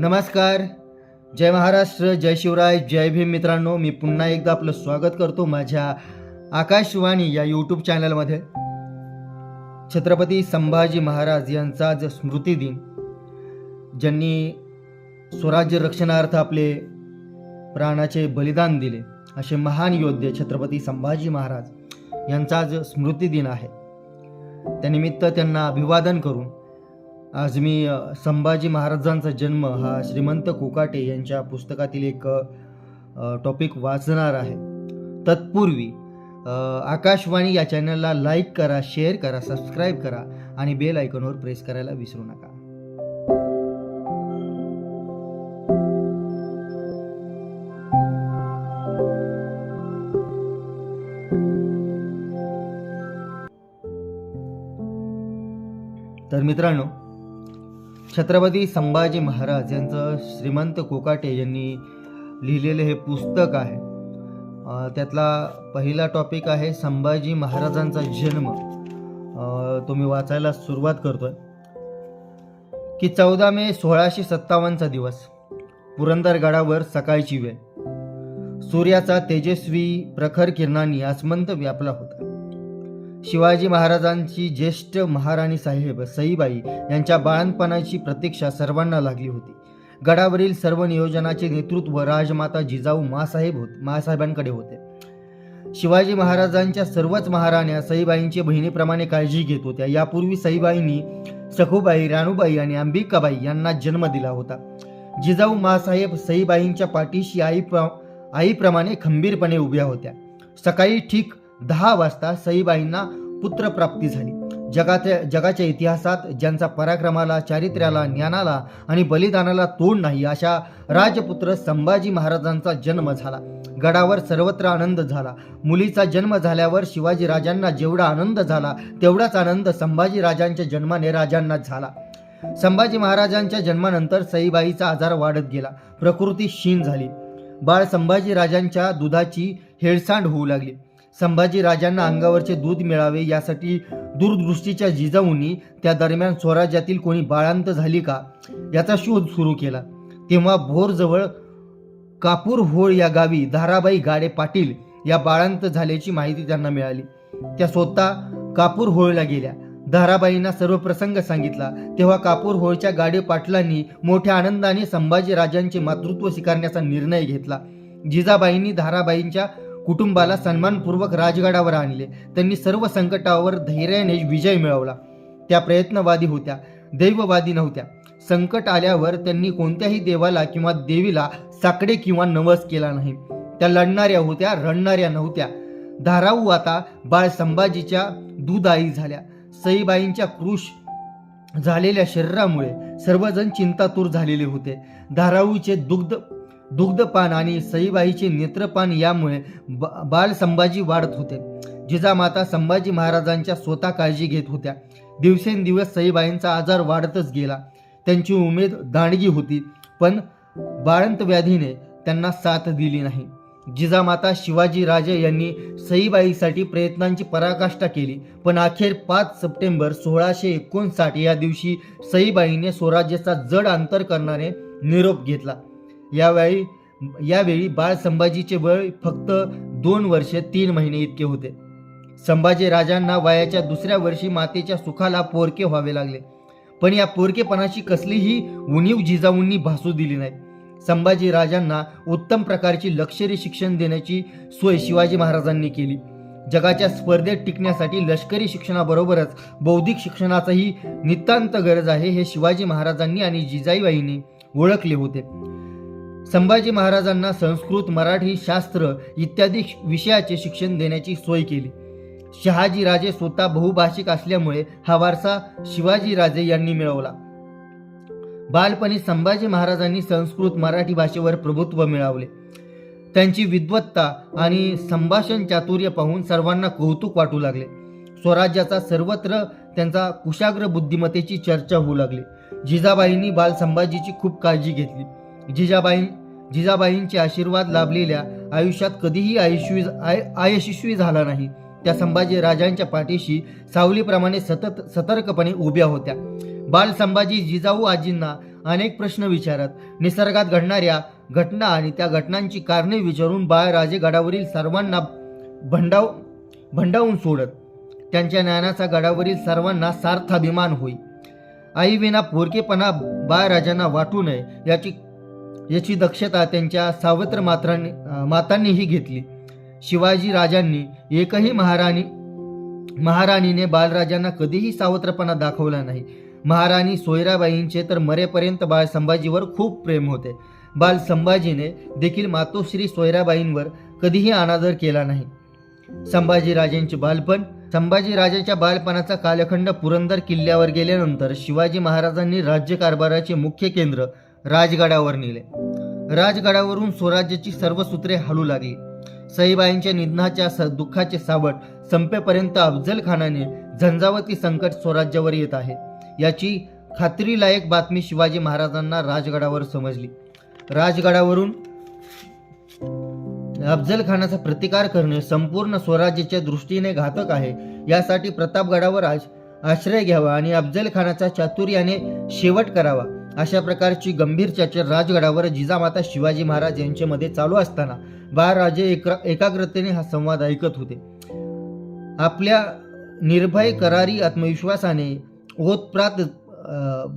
नमस्कार. जय महाराष्ट्र जय शिवराय जय भीम मित्रांनो. मी पुन्हा एकदा आपलं स्वागत करतो माझ्या आकाशवाणी या यूट्यूब चॅनलमध्ये छत्रपती संभाजी महाराज यांचा आज स्मृती दिन. ज्यांनी स्वराज्य रक्षणार्थ आपले प्राणाचे बलिदान दिले. असे महान योद्धे छत्रपती संभाजी महाराज यांचा आज स्मृती दिन आहे. त्यानिमित्त त्यांना अभिवादन करून आज मी संभाजी महाराजांचा जन्म हा श्रीमंत कोकाटे यांच्या पुस्तकातील एक टॉपिक वाचणार आहे. तत्पूर्वी आकाशवाणी या चॅनलला लाईक करा शेअर करा सबस्क्राईब करा आणि बेल आयकॉनवर प्रेस करायला विसरू नका. तर मित्रांनो छत्रपती संभाजी महाराज यांचं श्रीमंत कोकाटे यांनी लिहिलेलं हे पुस्तक आहे. त्यातला पहिला टॉपिक आहे संभाजी महाराजांचा जन्म. तो मी वाचायला सुरुवात करतोय. की चौदा मे सोळाशे सत्तावन्नचा दिवस. पुरंदरगडावर सकाळची वेळ. सूर्याचा तेजस्वी प्रखर किरणांनी आसमंत व्यापला होता. शिवाजी महाराजांची ज्येष्ठ महाराणी साहेब सईबाई यांच्या बाळणपणाची प्रतीक्षा सर्वांना लागली होती. गडावरील सर्व नियोजनाचे नेतृत्व राजमाता जिजाऊ मासाहेब होत मासाहेबांकडे होते. शिवाजी महाराजांच्या सर्वच महाराण्या सईबाईंची बहिणीप्रमाणे काळजी घेत होत्या. यापूर्वी सईबाईंनी सखूबाई राणूबाई आणि अंबिकाबाई यांना जन्म दिला होता. जिजाऊ मासाहेब सईबाईंच्या पाठीशी आई प्र आईप्रमाणे खंबीरपणे उभ्या होत्या. सकाळी ठीक दहा वाजता सईबाईंना पुत्रप्राप्ती झाली. जगाच्या जगाच्या इतिहासात ज्यांचा पराक्रमाला चारित्र्याला ज्ञानाला आणि बलिदानाला तोड नाही अशा राजपुत्र संभाजी महाराजांचा जन्म झाला. गडावर सर्वत्र आनंद झाला. मुलीचा जन्म झाल्यावर शिवाजी राजांना जेवढा आनंद झाला तेवढाच आनंद संभाजी राजांच्या जन्माने राजांना झाला. संभाजी महाराजांच्या जन्मानंतर सईबाईचा आजार वाढत गेला. प्रकृती क्षीण झाली. बाळ संभाजी राजांच्या दुधाची हेळसांड होऊ लागली. संभाजी राजांना अंगावरचे दूध मिळावे यासाठी दूरदृष्टीच्या जिजाऊंनी त्या दरम्यान स्वराज्यातील कोणी बाळांत झाली का याचा शोध सुरू केला. तेव्हा भोरजवळ कापूर होळ या गावी धाराबाई गाडे पाटील या बाळांत झाल्याची माहिती त्यांना मिळाली. त्या स्वतः कापूरहोळला गेल्या. धाराबाईंना सर्व प्रसंग सांगितला. तेव्हा कापूर होळच्या गाडे पाटलांनी मोठ्या आनंदाने संभाजी राजांचे मातृत्व स्वीकारण्याचा निर्णय घेतला. जिजाबाईंनी धाराबाईंच्या कुटुंबाला सन्मानपूर्वक राजगडावर आणले. त्यांनी सर्व संकटावर धैर्याने विजय मिळवला. त्या प्रयत्नवादी होत्या दैववादी नव्हत्या. संकट आल्यावर त्यांनी कोणत्याही देवाला किंवा देवीला साकडे किंवा नवस केला नाही. त्या लढणाऱ्या होत्या रडणाऱ्या नव्हत्या. धाराऊ आता बाळ संभाजीच्या दुधाई झाल्या. सईबाईंच्या क्रुश झालेल्या शरीरामुळे सर्वजण चिंतातूर झालेले होते. धाराऊचे दुग्ध दुग्धपान आणि सईबाईचे नेत्रपान यामुळे ब बाल संभाजी वाढत होते. जिजामाता संभाजी महाराजांच्या स्वतः काळजी घेत होत्या. दिवसेंदिवस सईबाईंचा आजार वाढतच गेला. त्यांची उमेद दांडगी होती पण बाळंत व्याधीने त्यांना साथ दिली नाही. जिजामाता शिवाजी राजे यांनी सईबाईसाठी प्रयत्नांची पराकाष्ठा केली पण अखेर पाच सप्टेंबर सोळाशे एकोणसाठ या दिवशी सईबाईने स्वराज्याचा जड अंतर करणारे निरोप घेतला. यावेळी यावेळी बाळ संभाजीचे वय फक्त दोन वर्ष तीन महिने इतके होते. संभाजी राजांना वयाच्या दुसऱ्या वर्षी मातेच्या सुखाला पोरके व्हावे लागले. पण या पोरकेपणाची कसलीही उणीव जिजाऊंनी भासू दिली नाही. संभाजी राजांना उत्तम प्रकारची लष्करी शिक्षण देण्याची सोय शिवाजी महाराजांनी केली. जगाच्या स्पर्धेत टिकण्यासाठी लष्करी शिक्षणाबरोबरच बौद्धिक शिक्षणाचाही नितांत गरज आहे हे शिवाजी महाराजांनी आणि जिजाईबाईंनी ओळखले होते. संभाजी महाराजांना संस्कृत मराठी शास्त्र इत्यादी विषयाचे शिक्षण देण्याची सोय केली. शहाजी राजे स्वतः बहुभाषिक असल्यामुळे हा वारसा शिवाजी राजे यांनी मिळवला. बालपणी संभाजी महाराजांनी संस्कृत मराठी भाषेवर प्रभुत्व मिळवले. त्यांची विद्वत्ता आणि संभाषण चातुर्य पाहून सर्वांना कौतुक वाटू लागले. स्वराज्याचा सर्वत्र त्यांचा कुशाग्र बुद्धिमत्तेची चर्चा होऊ लागली. जिजाबाईंनी बाल संभाजीची खूप काळजी घेतली. जिजाबाई जिजाबाईंचे आशीर्वाद लाभलेल्या आयुष्यात कधीही आयुष्वी आय अयशस्वी झाला नाही. त्या संभाजी राजांच्या पाठीशी सावलीप्रमाणे सतत सतर्कपणे उभ्या होत्या. बाल संभाजी जिजाऊ आजींना अनेक प्रश्न विचारत निसर्गात घडणाऱ्या घटना आणि त्या घटनांची कारणे विचारून बाळराजे गडावरील सर्वांना भंडाव भंडावून सोडत त्यांच्या ज्ञानाचा गडावरील सर्वांना सार्थ अभिमान होई. आईविना पोरकेपणा बाळराजांना वाटू नये याची याची दक्षता त्यांच्या सावत्र मात्रांनी मातांनीही घेतली. शिवाजी राजांनी एकही महाराणी महाराणीने बालराजांना कधीही सावत्रपणा दाखवला नाही. महाराणी सोयराबाईंचे तर मरेपर्यंत बाळ संभाजीवर खूप प्रेम होते. बाल संभाजीने देखील मातोश्री सोयराबाईंवर कधीही अनादर केला नाही. संभाजीराजांचे बालपण संभाजीराजाच्या बालपणाचा कालखंड पुरंदर किल्ल्यावर गेल्यानंतर शिवाजी महाराजांनी राज्यकारभाराचे मुख्य केंद्र राजगडावर नेले. राजगडावरून स्वराज्याची सर्व सूत्रे हलू लागली. सईबाईंच्या निधनाच्या दुःखाचे सावट संपेपर्यंत अफजल खानाने झंझावती संकट स्वराज्यावर येत आहे. याची खात्रीलायक बातमी शिवाजी महाराजांना राजगडावर समजली. राजगडावरून अफजल खानाचा प्रतिकार करणे संपूर्ण स्वराज्याच्या दृष्टीने घातक आहे. यासाठी प्रतापगडावर आज आश्रय घ्यावा आणि अफजल खानाचा चातुर्याने शेवट करावा. अशा प्रकारची गंभीर चर्चा राजगडावर जिजामाता शिवाजी महाराज यांच्यामध्ये चालू असताना बाळराजे एकाग्रतेने हा संवाद ऐकत होते. आपल्या निर्भय करारी आत्मविश्वासाने ओतप्रात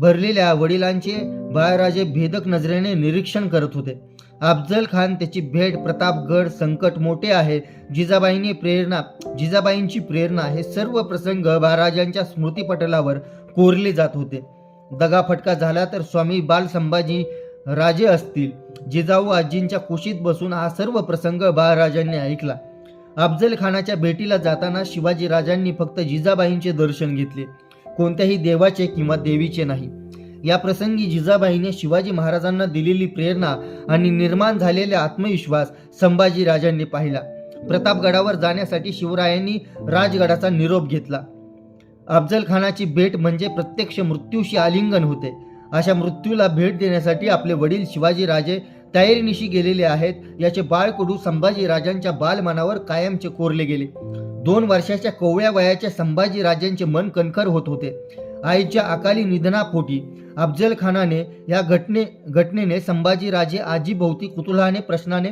भरलेल्या वडिलांचे बाळराजे भेदक नजरेने निरीक्षण करत होते. अफजल खान त्याची भेट प्रतापगड संकट मोठे आहे. जिजाबाईंनी प्रेरणा जिजाबाईंची प्रेरणा हे सर्व प्रसंग बाळराजांच्या स्मृतीपटलावर कोरले जात होते. दगाफटका झाला तर स्वामी बाल संभाजी राजे असतील. जिजाऊ आजींच्या कुशीत बसून हा सर्व प्रसंग बाळराजांनी ऐकला. अफजल खानाच्या भेटीला जाताना शिवाजी राजांनी फक्त जिजाबाईंचे दर्शन घेतले. कोणत्याही देवाचे किंवा देवीचे नाही. या प्रसंगी जिजाबाईने शिवाजी महाराजांना दिलेली प्रेरणा आणि निर्माण झालेला आत्मविश्वास संभाजी राजांनी पाहिला. प्रतापगडावर जाण्यासाठी शिवरायांनी राजगडाचा निरोप घेतला. अफजल खानाची भेट म्हणजे प्रत्यक्ष मृत्यूशी आलिंगन होते. अशा मृत्यूला भेट देण्यासाठी आपले वडील शिवाजीराजे तयारीनिशी गेलेले आहेत. याचे बाळकडू संभाजी राजांच्या बालमनावर कायमचे कोरले गेले. दोन वर्षाच्या कोवळ्या वयाच्या संभाजीराजांचे मन कणखर होत होते. आईच्या अकाली निधनापोटी अफजल खानाने या घटने घटनेने संभाजीराजे आजीभोवती कुतूहलाने प्रश्नाने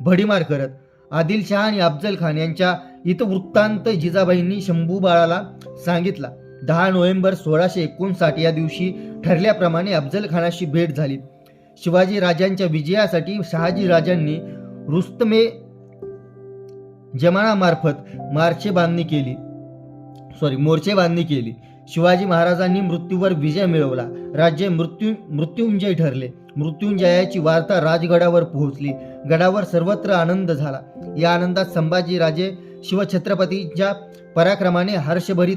भडीमार करत. आदिलशहा आणि अफजल खान यांच्या इथं वृत्तांत जिजाबाईंनी शंभू बाळाला सांगितला. दहा नोव्हेंबर सोळाशे एकोणसाठ या दिवशी ठरल्याप्रमाणे अफजल खानाशी भेट झाली. शिवाजी राजांच्या विजयासाठी शहाजी राजांनी रुस्तमे जमानामार्फत मार्चे बांधणी केली. सॉरी मोर्चे बांधणी केली. शिवाजी महाराजांनी मृत्यूवर विजय मिळवला. राज्य मृत्यू मृत्युंजय ठरले. मृत्युंजयाची वार्ता राजगडावर पोहोचली. गडावर सर्वत्र आनंद झाला. या आनंदात संभाजी राजे शिवछत्रपतीच्या पराक्रमाने हर्षभरीत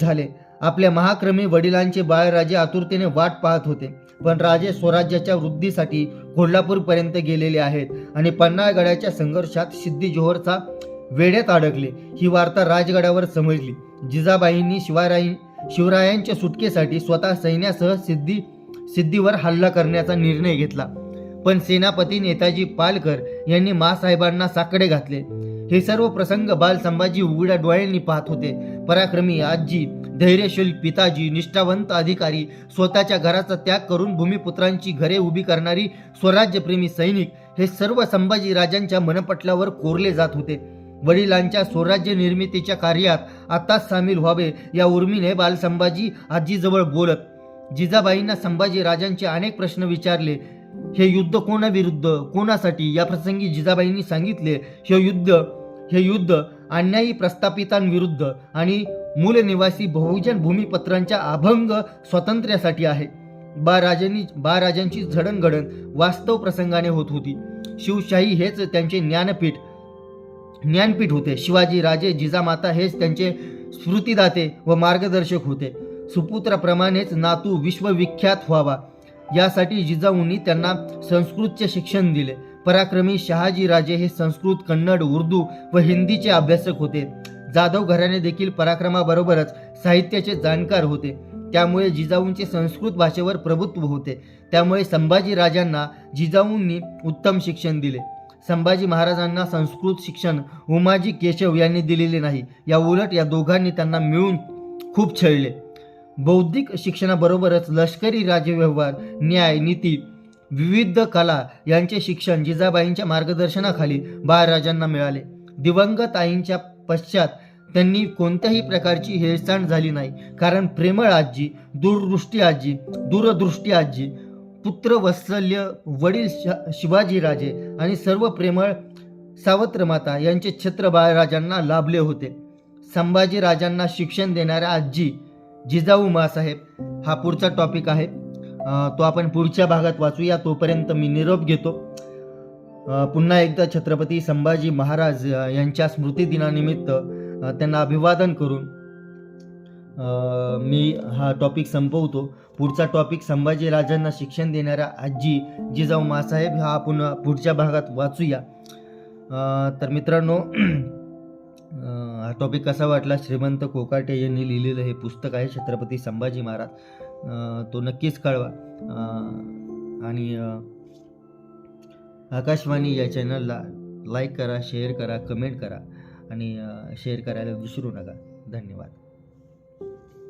झाले. आपल्या महाक्रमी वडिलांचे बाळराजे आतुरतेने वाट पाहत होते. पण राजे स्वराज्याच्या वृद्धीसाठी कोल्हापूरपर्यंत गेलेले आहेत आणि पन्हाळगडाच्या संघर्षात सिद्धी जोहरचा वेड्यात अडकले. ही वार्ता राजगडावर समजली. जिजाबाईंनी शिवराई शिवरायांच्या सुटकेसाठी स्वतः सैन्यासह सिद्धी सिद्धीवर हल्ला करण्याचा निर्णय घेतला. पण सेनापती नेताजी पालकर यांनी मासाहेबांना साकडे घातले. हे सर्व प्रसंग बाल संभाजी उघड्या डोळ्यांनी पाहत होते. पराक्रमी आजी धैर्यशील पिताजी निष्ठावंत अधिकारी स्वतःच्या घराचा त्याग करून भूमिपुत्रांची घरे उभी करणारी स्वराज्यप्रेमी सैनिक हे सर्व संभाजी राजांच्या मनपटलावर कोरले जात होते. वडिलांच्या स्वराज्य निर्मितीच्या कार्यात आताच सामील व्हावे या उर्मीने बाल संभाजी आजीजवळ बोलत जिजाबाईंना संभाजी राजांचे अनेक प्रश्न विचारले. हे युद्ध कोणाविरुद्ध कोणासाठी? या प्रसंगी जिजाबाईंनी सांगितले हे युद्ध हे युद्ध अन्यायी प्रस्थापितांविरुद्ध आणि मूलनिवासी बहुजन भूमिपत्रांच्या अभंग स्वातंत्र्यासाठी आहे. बा राजांनी बा राजांची झडणघडण वास्तव प्रसंगाने होत होती. शिवशाही हेच त्यांचे ज्ञानपीठ ज्ञानपीठ होते. शिवाजी राजे जिजामाता हेच त्यांचे स्मृतिदाते व मार्गदर्शक होते. सुपुत्राप्रमाणेच नातू विश्वविख्यात व्हावा. यासाठी जिजाऊंनी त्यांना संस्कृतचे शिक्षण दिले. पराक्रमी शहाजी राजे हे संस्कृत कन्नड उर्दू व हिंदीचे अभ्यासक होते. जाधव घराणे देखील पराक्रमाबरोबरच साहित्याचे जाणकार होते. त्यामुळे जिजाऊंचे संस्कृत भाषेवर प्रभुत्व होते. त्यामुळे संभाजी राजांना जिजाऊंनी उत्तम शिक्षण दिले. संभाजी महाराजांना संस्कृत शिक्षण उमाजी केशव यांनी दिलेले नाही. या उलट या दोघांनी त्यांना मिळून खूप छळले. बौद्धिक शिक्षणाबरोबरच लष्करी राजव्यवहार न्याय नीती विविध कला यांचे शिक्षण जिजाबाईंच्या मार्गदर्शनाखाली बाळराजांना मिळाले. दिवंगत आईंच्या पश्चात त्यांनी कोणत्याही प्रकारची हेळसांड झाली नाही. कारण प्रेमळ आजी दूरदृष्टी आजी दूरदृष्टी आजी पुत्र वत्सल्य वडील श- शिवाजीराजे आणि सर्व प्रेमळ सावत्र माता यांचे छत्र बाळराजांना लाभले होते. संभाजी राजांना शिक्षण देणाऱ्या आजी जिजाऊ मासाहेब हा पुढचा टॉपिक आहे. तो आपण पुढच्या भागात वाचूया. तोपर्यंत मी निरोप घेतो. पुन्हा एकदा छत्रपती संभाजी महाराज यांच्या स्मृतिदिनानिमित्त त्यांना अभिवादन करून मी हा टॉपिक संपवतो. पुढचा टॉपिक संभाजी राजांना शिक्षण देणाऱ्या आजी जिजाऊ मासाहेब हा आपण पुढच्या भागात वाचूया. तर मित्रांनो हा टॉपिक कसा वाटला? श्रीमंत कोकाटे यांनी लिहिलेलं हे पुस्तक आहे छत्रपती संभाजी महाराज. तो नक्कीच कळवा. आणि आकाशवाणी या चॅनलला लाईक करा शेअर करा कमेंट करा. आणि शेअर करायला विसरू नका. धन्यवाद.